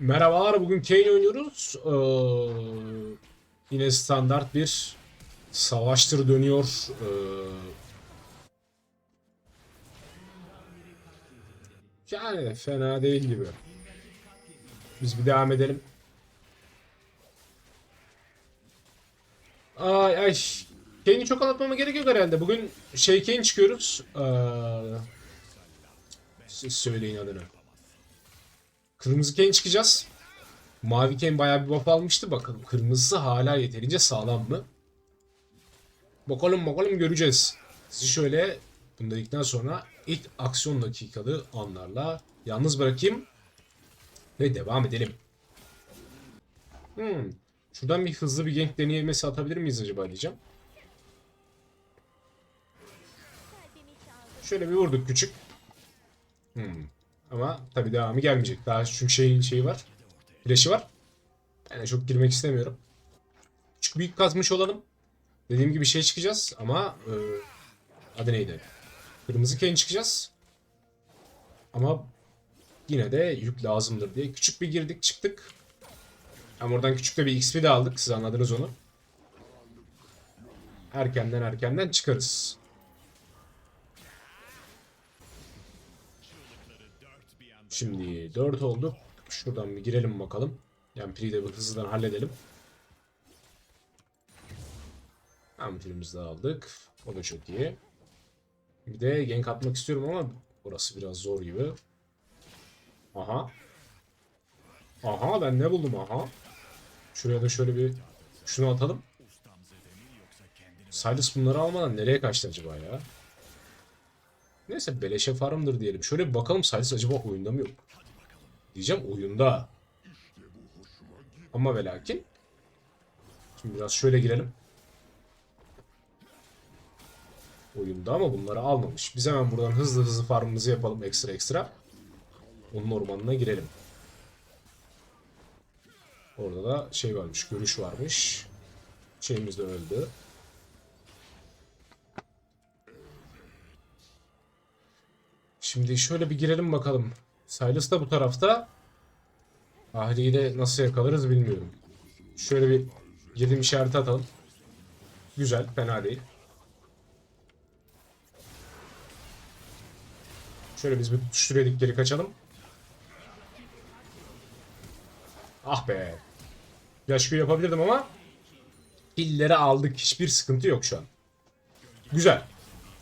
Merhabalar, bugün Kane oynuyoruz. Ee, yine standart bir savaştır dönüyor. Ee, yani fena değil gibi. Biz bir devam edelim. Ay ay. Kane'i çok anlatmama gerek yok herhalde. Bugün şey Kane çıkıyoruz. Ee, siz söyleyin adını. Kırmızı Kane çıkacağız. Mavi Kane bayağı bir buff almıştı. Bakalım kırmızısı hala yeterince sağlam mı? Bakalım bakalım göreceğiz. Sizi şöyle bunu dedikten sonra ilk aksiyon dakikalı anlarla yalnız bırakayım. Ve devam edelim. Hmm. Şuradan bir hızlı bir gank deneyemesi atabilir miyiz acaba diyeceğim. Şöyle bir vurduk küçük. Hmm. Ama tabii devamı gelmeyecek. Daha çünkü şeyin şeyi var. Flash'i var. De çok girmek istemiyorum. Küçük büyük kazmış olalım. Dediğim gibi şey çıkacağız ama e, adı neydi? Kırmızı Kane çıkacağız. Ama yine de yük lazımdır diye küçük bir girdik çıktık. Ama oradan küçük de bir XP de aldık. Siz anladınız onu. Erkenden erkenden çıkarız. Şimdi 4 oldu. Şuradan bir girelim bakalım. Yani de bir hızlıdan halledelim. Ampulümüzü de aldık. O da çok iyi. Bir de gank atmak istiyorum ama burası biraz zor gibi. Aha. Aha ben ne buldum aha. Şuraya da şöyle bir şunu atalım. Silas bunları almadan nereye kaçtı acaba ya? Neyse beleşe farmdır diyelim. Şöyle bir bakalım Silas acaba oyunda mı yok? Diyeceğim oyunda. Ama ve lakin. Şimdi biraz şöyle girelim. Oyunda ama bunları almamış. Biz hemen buradan hızlı hızlı farmımızı yapalım ekstra ekstra. Onun ormanına girelim. Orada da şey varmış, görüş varmış. Şeyimiz de öldü. Şimdi şöyle bir girelim bakalım. Silas da bu tarafta. Ahri'yi de nasıl yakalarız bilmiyorum. Şöyle bir girdim işareti atalım. Güzel, fena değil. Şöyle biz bir tutuşturuyorduk geri kaçalım. Ah be. Yaşkı yapabilirdim ama illeri aldık. Hiçbir sıkıntı yok şu an. Güzel.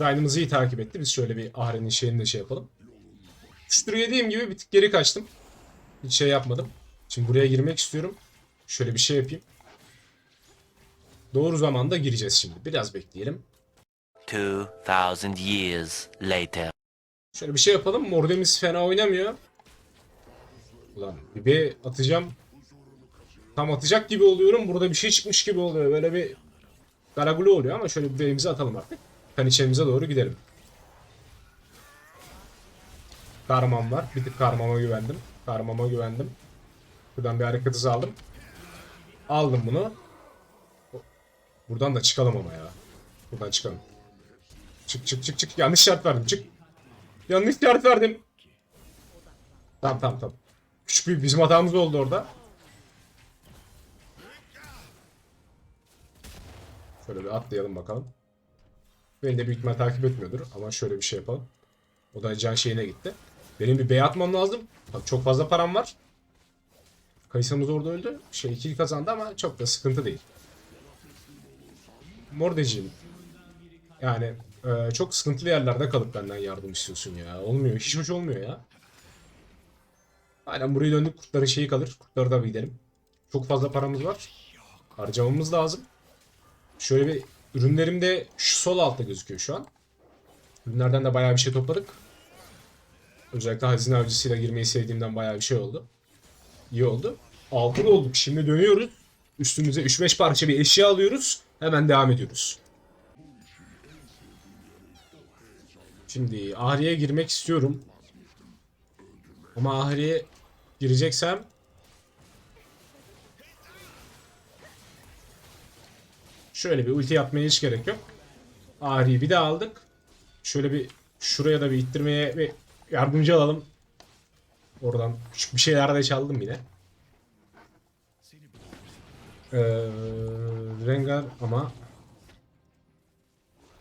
Ryan'ımızı iyi takip etti. Biz şöyle bir Ahri'nin şeyini de şey yapalım. Tutuşturu yediğim gibi bir tık geri kaçtım. Hiç şey yapmadım. Şimdi buraya girmek istiyorum. Şöyle bir şey yapayım. Doğru zamanda gireceğiz şimdi. Biraz bekleyelim. 2000 years later. Şöyle bir şey yapalım. Mordemiz fena oynamıyor. Ulan bir atacağım. Tam atacak gibi oluyorum. Burada bir şey çıkmış gibi oluyor. Böyle bir garagulu oluyor ama şöyle bir B'mizi atalım artık. Kaniçemize doğru gidelim. Karmam var. Bir tık karmama güvendim. Karmama güvendim. Buradan bir hareket hızı aldım. Aldım bunu. Buradan da çıkalım ama ya. Buradan çıkalım. Çık çık çık çık. Yanlış şart verdim. Çık. Yanlış şart verdim. Tamam tamam tamam. Küçük bir bizim hatamız oldu orada. Şöyle bir atlayalım bakalım. Beni de büyük ihtimal takip etmiyordur ama şöyle bir şey yapalım. O da can şeyine gitti. Benim bir bey atmam lazım. Bak çok fazla param var. Kayısamız orada öldü. Şey ikili kazandı ama çok da sıkıntı değil. Mordeciğim. Yani e, çok sıkıntılı yerlerde kalıp benden yardım istiyorsun ya. Olmuyor. Hiç hoş olmuyor ya. Aynen buraya döndük. Kurtların şeyi kalır. Kurtları da bir gidelim. Çok fazla paramız var. Harcamamız lazım. Şöyle bir ürünlerim de şu sol altta gözüküyor şu an. Ürünlerden de bayağı bir şey topladık. Özellikle hazine avcısıyla girmeyi sevdiğimden bayağı bir şey oldu. İyi oldu. Altın olduk. Şimdi dönüyoruz. Üstümüze 3-5 parça bir eşya alıyoruz. Hemen devam ediyoruz. Şimdi Ahri'ye girmek istiyorum. Ama Ahri'ye gireceksem şöyle bir ulti yapmaya hiç gerek yok. Ahri'yi bir daha aldık. Şöyle bir şuraya da bir ittirmeye bir yardımcı alalım. Oradan küçük bir şeyler de çaldım yine. Ee, Rengar ama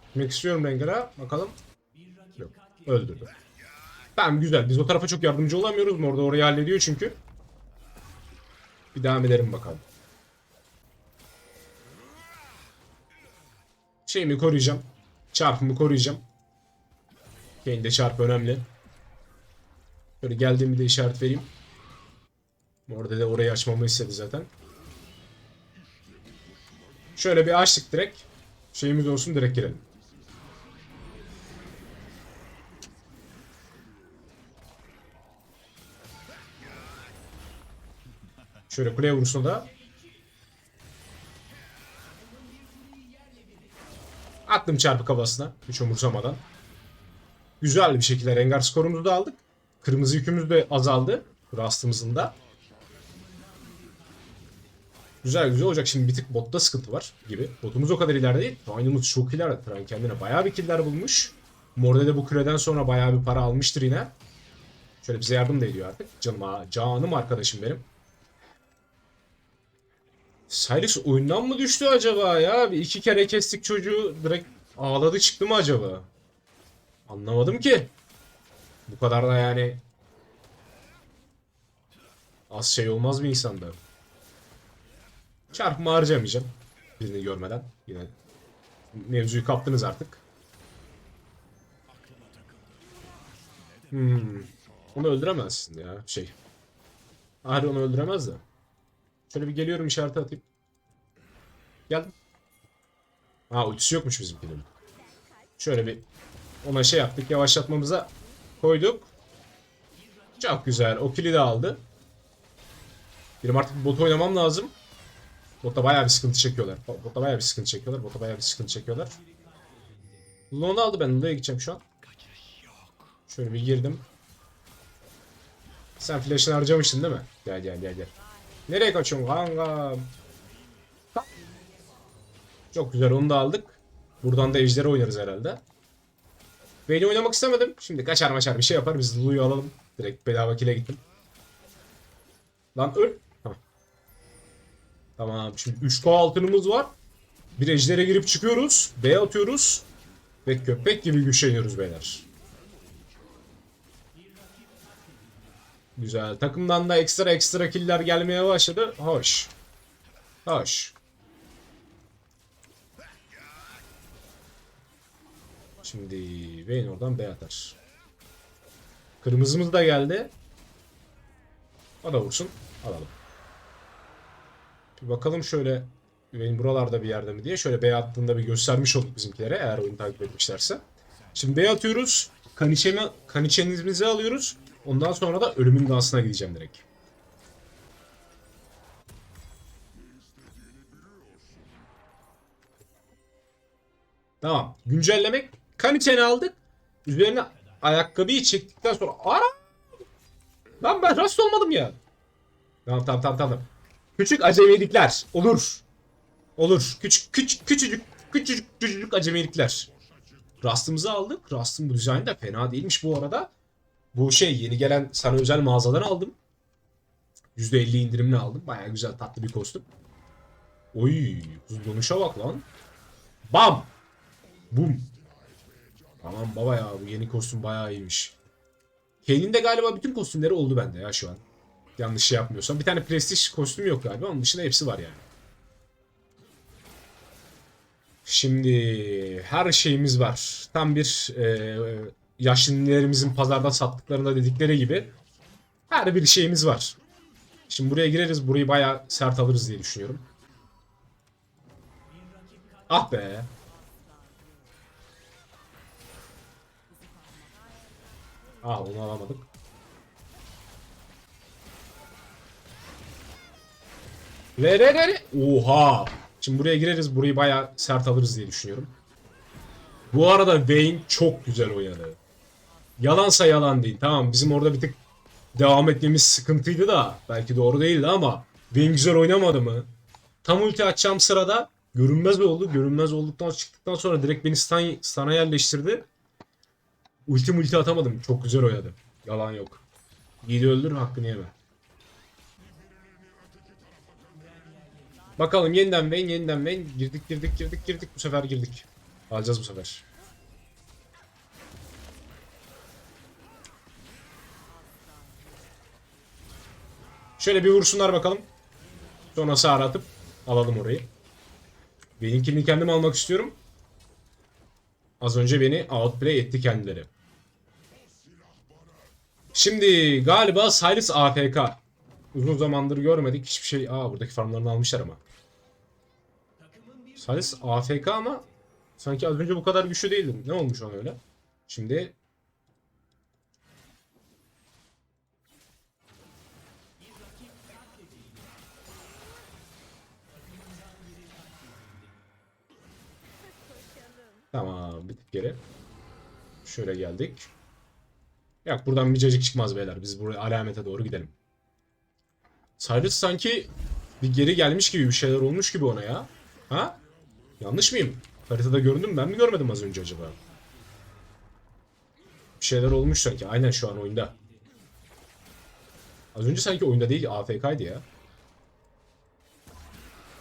Gitmek istiyorum Rengar'a. Bakalım. Yok. Öldürdü. Tamam güzel. Biz o tarafa çok yardımcı olamıyoruz. Orada orayı hallediyor çünkü. Bir devam edelim bakalım. Şeyimi koruyacağım. Çarpımı koruyacağım. Kane'de çarp önemli. Böyle geldiğimi de işaret vereyim. Orada da orayı açmamı istedi zaten. Şöyle bir açtık direkt. Şeyimiz olsun direkt girelim. Şöyle kuleye vursun da. Attım çarpı kafasına. Hiç umursamadan. Güzel bir şekilde Rengar skorumuzu da aldık. Kırmızı yükümüz de azaldı. Rastımızın da. Güzel güzel olacak. Şimdi bir tık botta sıkıntı var gibi. Botumuz o kadar ileride değil. Trine'ımız çok ileride. Trine kendine bayağı bir killer bulmuş. Morde de bu küreden sonra bayağı bir para almıştır yine. Şöyle bize yardım da ediyor artık. Canım, canım arkadaşım benim. Cyrus oyundan mı düştü acaba ya? Bir iki kere kestik çocuğu direkt ağladı çıktı mı acaba? Anlamadım ki. Bu kadar da yani az şey olmaz mı insanda? Çarpma harcamayacağım. Birini görmeden. Yine mevzuyu kaptınız artık. Hmm. Onu öldüremezsin ya şey. Ahri onu öldüremez de. Şöyle bir geliyorum işareti atayım. Geldim. Ha ultisi yokmuş bizimkinin. Şöyle bir ona şey yaptık yavaşlatmamıza koyduk. Çok güzel. O kili de aldı. Benim artık bot oynamam lazım. Botta bayağı bir sıkıntı çekiyorlar. Botta bayağı bir sıkıntı çekiyorlar. Botta bayağı bir sıkıntı çekiyorlar. Lunu aldı ben. Lulu'ya gideceğim şu an. Şöyle bir girdim. Sen flash'ını harcamıştın değil mi? Gel gel gel gel. Nereye kaçıyorsun kanka? Çok güzel onu da aldık. Buradan da ejderi oynarız herhalde. Beni oynamak istemedim. Şimdi kaçar maçar bir şey yapar. Biz Lulu'yu alalım. Direkt bedava kile gittim. Lan öl. Tamam şimdi 3K altınımız var. Bir ejdere girip çıkıyoruz. B atıyoruz. Ve köpek gibi güçleniyoruz beyler. Güzel. Takımdan da ekstra ekstra killer gelmeye başladı. Hoş. Hoş. Şimdi Vayne oradan B atar. Kırmızımız da geldi. O da vursun. Alalım. Bir bakalım şöyle Vayne buralarda bir yerde mi diye. Şöyle B attığında bir göstermiş olduk bizimkilere eğer oyunu takip etmişlerse. Şimdi B atıyoruz. Kaniçemi, kaniçenimizi alıyoruz. Ondan sonra da ölümün dansına gideceğim direkt. Tamam. Güncellemek. Kaniçeni aldık. Üzerine ayakkabıyı çektikten sonra ara Lan ben rast olmadım ya. Tamam tamam tamam tamam. Küçük acemilikler olur. Olur. Küçük küçük küçücük küçücük küçücük acemilikler. Rastımızı aldık. Rastın bu dizaynı da fena değilmiş bu arada. Bu şey yeni gelen sana özel mağazadan aldım. %50 indirimli aldım. Baya güzel tatlı bir kostüm. Oy, hızlanışa bak lan. Bam. Bum. Tamam baba ya bu yeni kostüm bayağı iyiymiş. Kane'in de galiba bütün kostümleri oldu bende ya şu an. Yanlış şey yapmıyorsam. Bir tane prestij kostüm yok galiba. Onun dışında hepsi var yani. Şimdi her şeyimiz var. Tam bir e, yaşlılarımızın pazarda sattıklarında dedikleri gibi her bir şeyimiz var. Şimdi buraya gireriz. Burayı bayağı sert alırız diye düşünüyorum. Ah be. Ah onu alamadık. Re re re. Oha. Şimdi buraya gireriz. Burayı bayağı sert alırız diye düşünüyorum. Bu arada Vayne çok güzel oynadı. Yalansa yalan değil. Tamam bizim orada bir tık devam etmemiz sıkıntıydı da. Belki doğru değildi ama Vayne güzel oynamadı mı? Tam ulti açacağım sırada görünmez oldu. Görünmez olduktan çıktıktan sonra direkt beni stun'a yerleştirdi. Ulti multi atamadım. Çok güzel oynadı. Yalan yok. İyi de öldür hakkını yeme. Bakalım yeniden Vayne yeniden Vayne. Girdik girdik girdik girdik. Bu sefer girdik. Alacağız bu sefer. Şöyle bir vursunlar bakalım. Sonra sağ atıp alalım orayı. Benimkini kendim almak istiyorum. Az önce beni outplay etti kendileri. Şimdi galiba Cyrus AFK. Uzun zamandır görmedik. Hiçbir şey... Aa buradaki farmlarını almışlar ama. Cyrus AFK ama sanki az önce bu kadar güçlü değildim. Ne olmuş ona öyle? Şimdi Tamam bir tık geri. Şöyle geldik. Yok buradan bir cacık çıkmaz beyler. Biz buraya alamete doğru gidelim. Cyrus sanki bir geri gelmiş gibi bir şeyler olmuş gibi ona ya. Ha? Yanlış mıyım? Haritada gördüm mü? ben mi görmedim az önce acaba? Bir şeyler olmuş sanki. Aynen şu an oyunda. Az önce sanki oyunda değil AFK'ydı ya.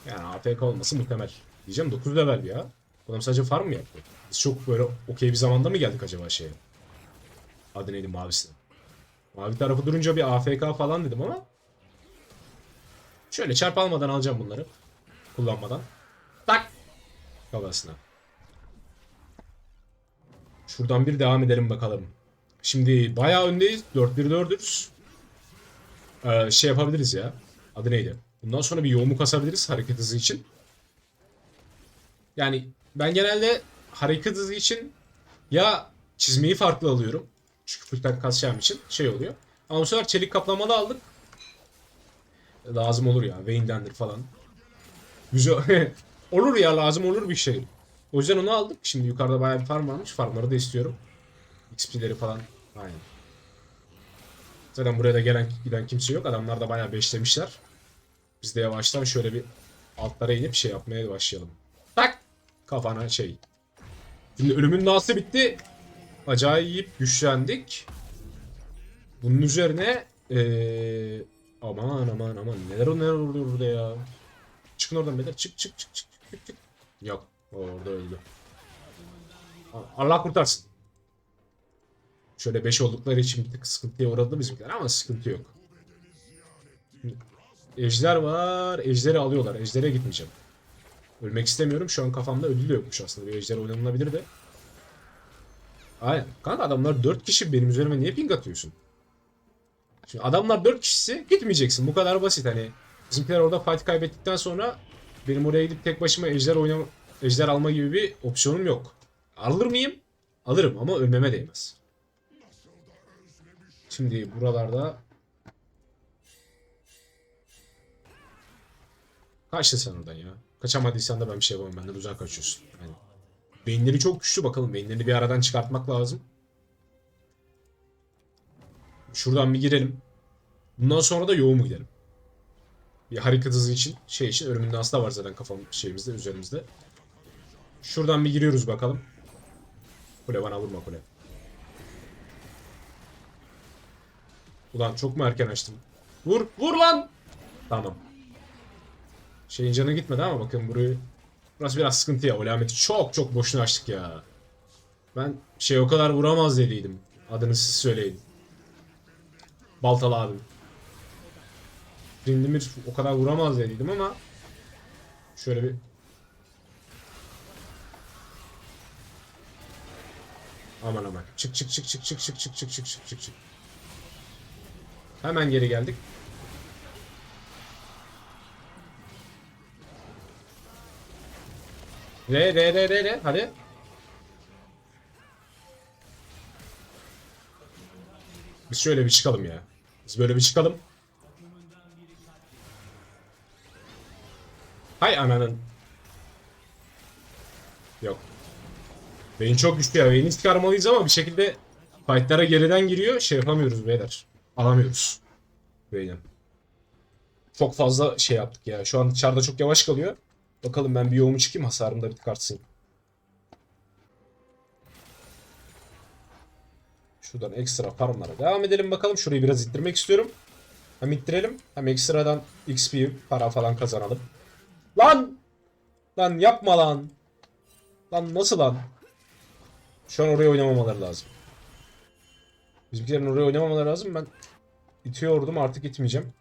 Yani AFK olması muhtemel. Diyeceğim 9 level ya. Adam sadece farm mı yaptı? Biz çok böyle okey bir zamanda mı geldik acaba şeye? Adı neydi mavisine? Mavi tarafı durunca bir AFK falan dedim ama Şöyle çarp almadan alacağım bunları. Kullanmadan. Tak! Kafasına. Şuradan bir devam edelim bakalım. Şimdi bayağı öndeyiz. 4-1-4'üz. Ee, şey yapabiliriz ya. Adı neydi? Bundan sonra bir yoğunluk kasabiliriz hareket hızı için. Yani ben genelde hareket hızı için ya çizmeyi farklı alıyorum. Çünkü full tank kasacağım için şey oluyor. Ama bu sefer çelik kaplamalı aldık. Lazım olur ya. Wayne'dendir falan. Güzel. olur ya lazım olur bir şey. O yüzden onu aldık. Şimdi yukarıda bayağı bir farm varmış. Farmları da istiyorum. XP'leri falan. Aynen. Zaten buraya da gelen giden kimse yok. Adamlar da bayağı beşlemişler. Biz de yavaştan şöyle bir altlara inip şey yapmaya başlayalım. Kafana şey. Şimdi ölümün nasıl bitti? Acayip güçlendik. Bunun üzerine ee, aman aman aman neler neler oluyor burada ya. Çıkın oradan beyler. Çık çık çık çık çık çık. Yok. Orada öldü. Allah kurtarsın. Şöyle 5 oldukları için bir tık sıkıntıya uğradı bizimkiler ama sıkıntı yok. Ejder var. Ejderi alıyorlar. Ejder'e gitmeyeceğim. Ölmek istemiyorum. Şu an kafamda ödül yokmuş aslında. Bir ejder oynanılabilir de. Aynen. Kanka adamlar 4 kişi benim üzerime niye ping atıyorsun? Şimdi adamlar 4 kişisi gitmeyeceksin. Bu kadar basit hani. Bizimkiler orada fight kaybettikten sonra benim oraya gidip tek başıma ejder oynama, ejder alma gibi bir opsiyonum yok. Alır mıyım? Alırım ama ölmeme değmez. Şimdi buralarda Kaçtın sen oradan ya. Kaçamadıysan da ben bir şey yapamam. Benden uzak kaçıyorsun. Yani. Beyinleri çok güçlü bakalım. Beyinlerini bir aradan çıkartmak lazım. Şuradan bir girelim. Bundan sonra da yoğun mu gidelim? Bir hareket hızı için şey için ölümünde hasta var zaten kafam şeyimizde üzerimizde. Şuradan bir giriyoruz bakalım. Kule bana vurma kule. Ulan çok mu erken açtım? Vur vur lan! Tamam. Şeyin canı gitmedi ama bakın burayı burası biraz sıkıntı ya. Olameti çok çok boşuna açtık ya. Ben şey o kadar vuramaz dediydim. Adını siz söyleyin. Baltalı abim. Rindimir o kadar vuramaz dediydim ama şöyle bir Aman aman. Çık çık çık çık çık çık çık çık çık çık çık. Hemen geri geldik. Re re re re re hadi. Biz şöyle bir çıkalım ya. Biz böyle bir çıkalım. Hay ananın. Yok. Beyin çok güçlü ya. Beyni çıkarmalıyız ama bir şekilde fightlara geriden giriyor. Şey yapamıyoruz beyler. Alamıyoruz. Beyni. Çok fazla şey yaptık ya. Şu an dışarıda çok yavaş kalıyor. Bakalım ben bir yoğumu çıkayım hasarım da bir tık. Şuradan ekstra farmlara devam edelim bakalım. Şurayı biraz ittirmek istiyorum. Hem ittirelim hem ekstradan XP para falan kazanalım. Lan! Lan yapma lan. Lan nasıl lan? Şu an oraya oynamamaları lazım. Bizimkilerin oraya oynamamaları lazım. Ben itiyordum artık itmeyeceğim.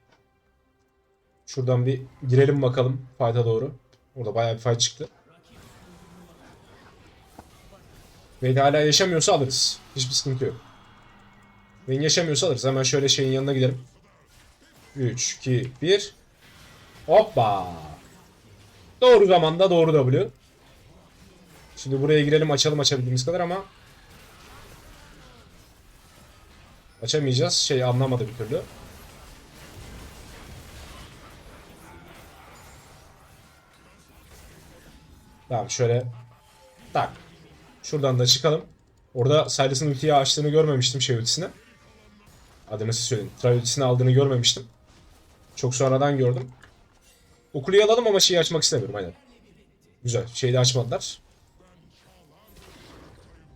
Şuradan bir girelim bakalım fayda doğru. Orada bayağı bir fayda çıktı. Vayne hala yaşamıyorsa alırız. Hiçbir sıkıntı yok. Vayne yaşamıyorsa alırız. Hemen şöyle şeyin yanına gidelim. 3, 2, 1. Hoppa. Doğru zamanda doğru W. Şimdi buraya girelim açalım açabildiğimiz kadar ama açamayacağız. Şey anlamadı bir türlü. Tamam şöyle tak. Şuradan da çıkalım. Orada Silas'ın ultiyi açtığını görmemiştim şey ultisine. Adını size söyleyeyim. Try ultisini aldığını görmemiştim. Çok sonradan gördüm. Okuliyi alalım ama şeyi açmak istemiyorum aynen. Güzel. Şeyi de açmadılar.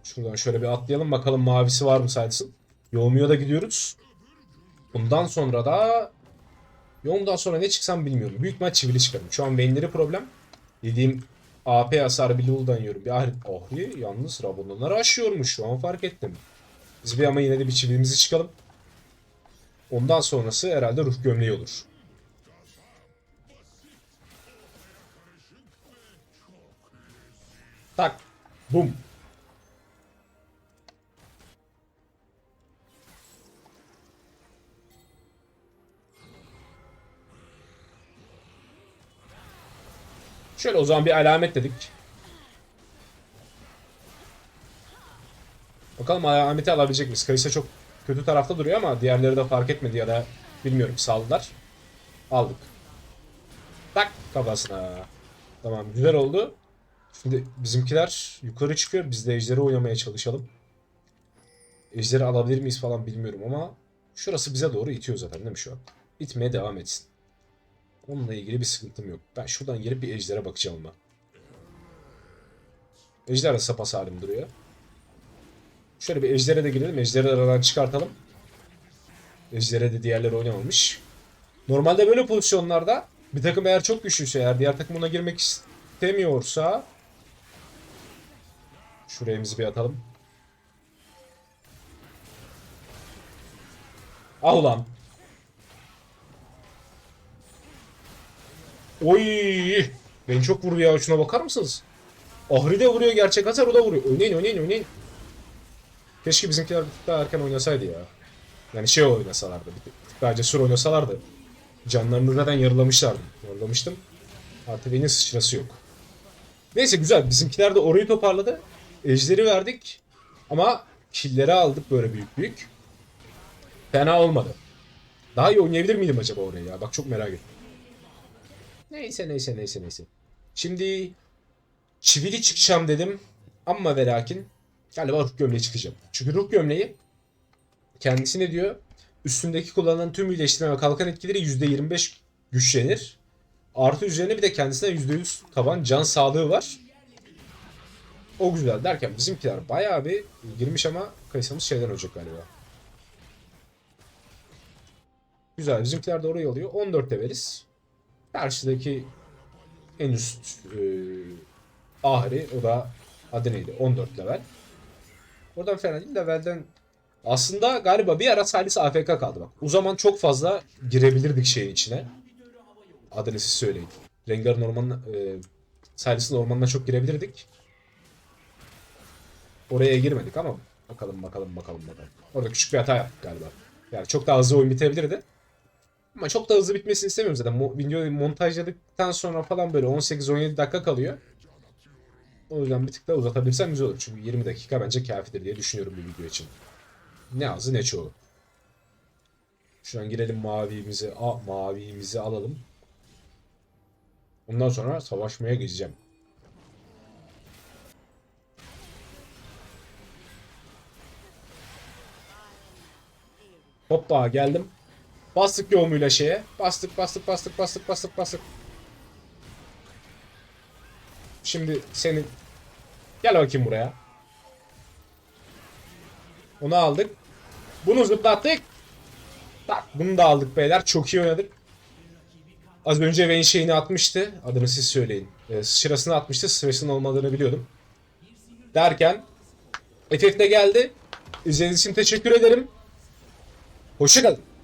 Şuradan şöyle bir atlayalım bakalım mavisi var mı Silas'ın. Yoğumuyor da gidiyoruz. Bundan sonra da Yoğumdan sonra ne çıksam bilmiyorum. Büyük ihtimal çivili çıkarım. Şu an Vayne'leri problem. Yediğim AP hasarı bir Lul'dan yiyorum. Bir ahri... Ahri yalnız Rabonları aşıyormuş. Şu an fark ettim. Biz bir ama yine de bir çivilimizi çıkalım. Ondan sonrası herhalde ruh gömleği olur. Tak. Bum. Şöyle o zaman bir alamet dedik. Bakalım alameti alabilecek miyiz? Kayısa çok kötü tarafta duruyor ama diğerleri de fark etmedi ya da bilmiyorum saldılar. Aldık. Tak kafasına. Tamam güzel oldu. Şimdi bizimkiler yukarı çıkıyor. Biz de ejderi oynamaya çalışalım. Ejderi alabilir miyiz falan bilmiyorum ama şurası bize doğru itiyor zaten değil mi şu an? İtmeye devam etsin. Onunla ilgili bir sıkıntım yok. Ben şuradan gelip bir ejdere bakacağım ama. Ejder de sapa salim duruyor. Şöyle bir ejdere de girelim. Ejderi aradan çıkartalım. Ejder'e de diğerleri oynamamış. Normalde böyle pozisyonlarda bir takım eğer çok güçlüyse eğer diğer takım ona girmek istemiyorsa şuraya bir atalım. Al ulan. Oy! Beni çok vurdu ya. Şuna bakar mısınız? Ahri de vuruyor gerçek hasar o da vuruyor. Oynayın oynayın oynayın. Keşke bizimkiler daha erken oynasaydı ya. Yani şey oynasalardı. Bir tık daha cesur oynasalardı. Canlarını zaten yarılamışlardı. Yarılamıştım. Benim sıçrası yok. Neyse güzel. Bizimkiler de orayı toparladı. Ejderi verdik. Ama killleri aldık böyle büyük büyük. Fena olmadı. Daha iyi oynayabilir miydim acaba oraya ya? Bak çok merak ettim. Neyse neyse neyse neyse. Şimdi çivili çıkacağım dedim. Ama ve lakin galiba ruh gömleği çıkacağım. Çünkü ruh gömleği kendisi ne diyor? Üstündeki kullanılan tüm iyileştirme ve kalkan etkileri %25 güçlenir. Artı üzerine bir de kendisine %100 taban can sağlığı var. O güzel derken bizimkiler bayağı bir girmiş ama kayısamız şeyden olacak galiba. Güzel bizimkiler de orayı alıyor. 14 leveliz. Karşıdaki en üst e, ahri o da adı neydi? 14 level. Oradan fena değil levelden aslında galiba bir ara Silas AFK kaldı bak. O zaman çok fazla girebilirdik şeyin içine. Adını siz söyleyin. Rengar'ın ormanına e, Silas'ın ormanına çok girebilirdik. Oraya girmedik ama bakalım bakalım bakalım bakalım. Orada küçük bir hata yaptık galiba. Yani çok daha hızlı oyun bitebilirdi. Ama çok da hızlı bitmesini istemiyorum zaten. Videoyu montajladıktan sonra falan böyle 18-17 dakika kalıyor. O yüzden bir tık daha uzatabilirsem güzel olur. Çünkü 20 dakika bence kafidir diye düşünüyorum bir video için. Ne azı ne çoğu. Şuradan girelim mavimizi, a, mavimizi alalım. Ondan sonra savaşmaya geçeceğim. Hoppa geldim. Bastık yoğumuyla şeye. Bastık bastık bastık bastık bastık bastık. Şimdi senin... Gel bakayım buraya. Onu aldık. Bunu zıplattık. Bak bunu da aldık beyler. Çok iyi oynadık. Az önce Vayne şeyini atmıştı. Adını siz söyleyin. Ee, sıçrasını atmıştı. Sıçrasının olmadığını biliyordum. Derken FF de geldi. İzlediğiniz için teşekkür ederim. Hoşçakalın.